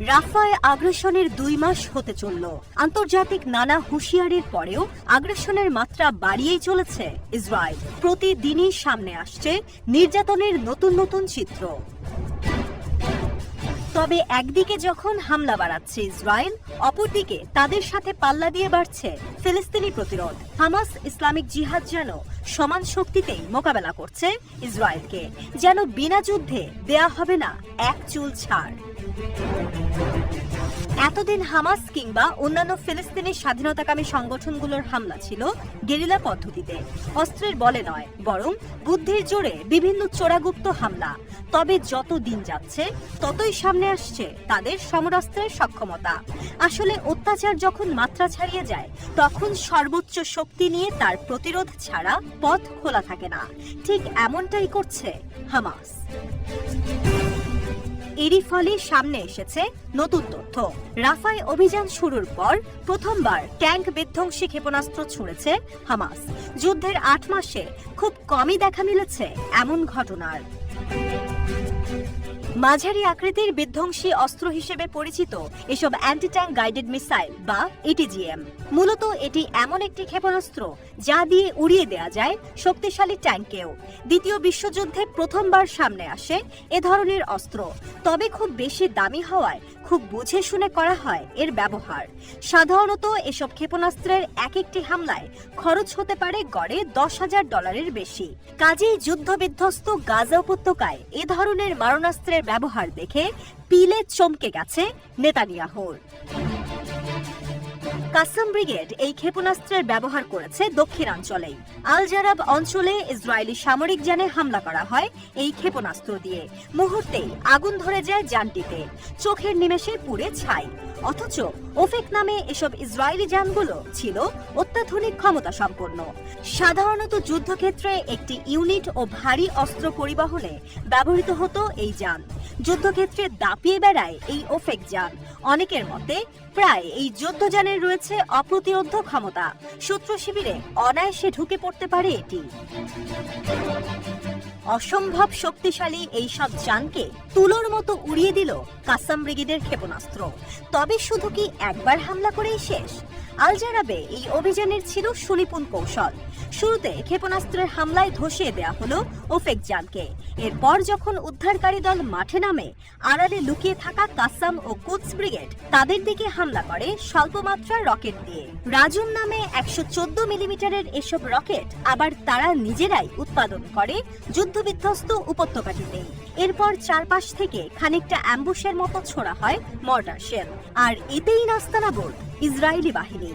রাফায় আগ্রাসনের দুই মাস হতে চলল। আন্তর্জাতিক নানা হুঁশিয়ারির পরেও আগ্রাসনের মাত্রা বাড়িয়েই চলেছে ইসরায়েল। প্রতিদিনই সামনে আসছে নির্যাতনের নতুন নতুন চিত্র। তবে একদিকে যখন হামলা বাড়াচ্ছে ইসরায়েল, অপরদিকে তাদের সাথে পাল্লা দিয়ে বাড়ছে ফিলিস্তিনি প্রতিরোধ। হামাস ইসলামিক জিহাদ যেন সমান শক্তিতেই মোকাবেলা করছে ইসরায়েলকে, যেন বিনা যুদ্ধে দেয়া হবে না এক চুল ছাড়। এতদিন হামাস কিংবা অন্যান্য ফিলিস্তিনি স্বাধীনতাকামী সংগঠনগুলোর হামলা ছিল গেরিলা পদ্ধতিতে। অস্ত্রের বলে নয়, বরং বুদ্ধির জোরে বিভিন্ন চোরাগুপ্ত হামলা। তবে যত দিন যাচ্ছে, ততই সামনে আসছে তাদের সমরাস্ত্রের সক্ষমতা। আসলে অত্যাচার যখন মাত্রা ছাড়িয়ে যায়, তখন সর্বোচ্চ শক্তি নিয়ে তার প্রতিরোধ ছাড়া পথ খোলা থাকে না। ঠিক এমনটাই করছে হামাস। এরই ফলে সামনে এসেছে নতুন তথ্য। রাফায় অভিযান শুরুর পর প্রথমবার ট্যাঙ্ক বিধ্বংসী ক্ষেপণাস্ত্র ছুঁড়েছে হামাস। যুদ্ধের আট মাসে খুব কমই দেখা মিলেছে এমন ঘটনার। মাঝারি আকৃতির বিধ্বংসী অস্ত্র হিসেবে পরিচিত এসব অ্যান্টি ট্যাঙ্ক গাইডেড মিসাইল বা এটিজিএম মূলত এটি এমন একটি ক্ষেপণাস্ত্র যা দিয়ে উড়িয়ে দেয়া যায় শক্তিশালী ট্যাঙ্কেও। দ্বিতীয় বিশ্বযুদ্ধে প্রথমবার সামনে আসে এ ধরনের অস্ত্র। তবে খুব বেশি দামি হওয়ায় খুব বুঝে শুনে করা হয় এর ব্যবহার। সাধারণত এসব ক্ষেপণাস্ত্রের এক একটি হামলায় খরচ হতে পারে গড়ে দশ হাজার ডলারের বেশি। কাজেই যুদ্ধবিধ্বস্ত গাজা উপত্যকায় এ ধরনের মারণাস্ত্রের ব্যবহার দেখে পিলে চমকে গেছে নেতানিয়াহুর। কাসাম ব্রিগেড এই ক্ষেপণাস্ত্রের ব্যবহার করেছে দক্ষিণাঞ্চলেই। আল জারাব অঞ্চলে ইসরায়েলি সামরিক যানে হামলা করা হয় এই ক্ষেপণাস্ত্র দিয়ে। মুহূর্তেই আগুন ধরে যায় যানটিতে। চোখের নিমেষে পুড়ে ছাই। অথচ ওফেক নামে এসব ইসরায়েলি যানগুলো ছিল অত্যাধুনিক ক্ষমতা সম্পন্ন সাধারণত যুদ্ধক্ষেত্রে একটি ইউনিট ও ভারী অস্ত্র পরিবহনে ব্যবহৃত হতো এই যান। যুদ্ধক্ষেত্রে দাপিয়ে বেড়ায় এই ওফেক যান। অনেকের মতে, প্রায় এই যুদ্ধযানের রয়েছে অপ্রতিরোধ ক্ষমতা। শত্রু শিবিরে অনায়াসে ঢুকে পড়তে পারে এটি। অসম্ভব শক্তিশালী এই সব যানকে তুলোর মতো উড়িয়ে দিল কাসাম ব্রিগেডের ক্ষেপণাস্ত্র। তবে শুধু কি একবার হামলা করেই শেষ? আল জারাবে এই অভিযানের ছিল সুনিপুণ কৌশল। শুরুতে ক্ষেপণাস্ত্রের হামলায় ধসিয়ে দেয়া হলো ওফেক জানকে। এরপর যখন উদ্ধারকারী দল মাঠে নামে, আড়ালে লুকিয়ে থাকা কাসাম ও কুৎস ব্রিগেড তাদের দিকে হামলা করে স্বল্পমাত্রার রকেট দিয়ে। রাজুম নামে একশো চোদ্দ মিলিমিটারের এসব রকেট আবার তারা নিজেরাই উৎপাদন করে যুদ্ধবিধ্বস্ত উপত্যকাটিতে। এরপর চারপাশ থেকে খানিকটা অ্যাম্বুশের মতো ছোড়া হয় মর্টার শেল। আর এতেই নাস্তানাবোধ ইসরায়েলি বাহিনী।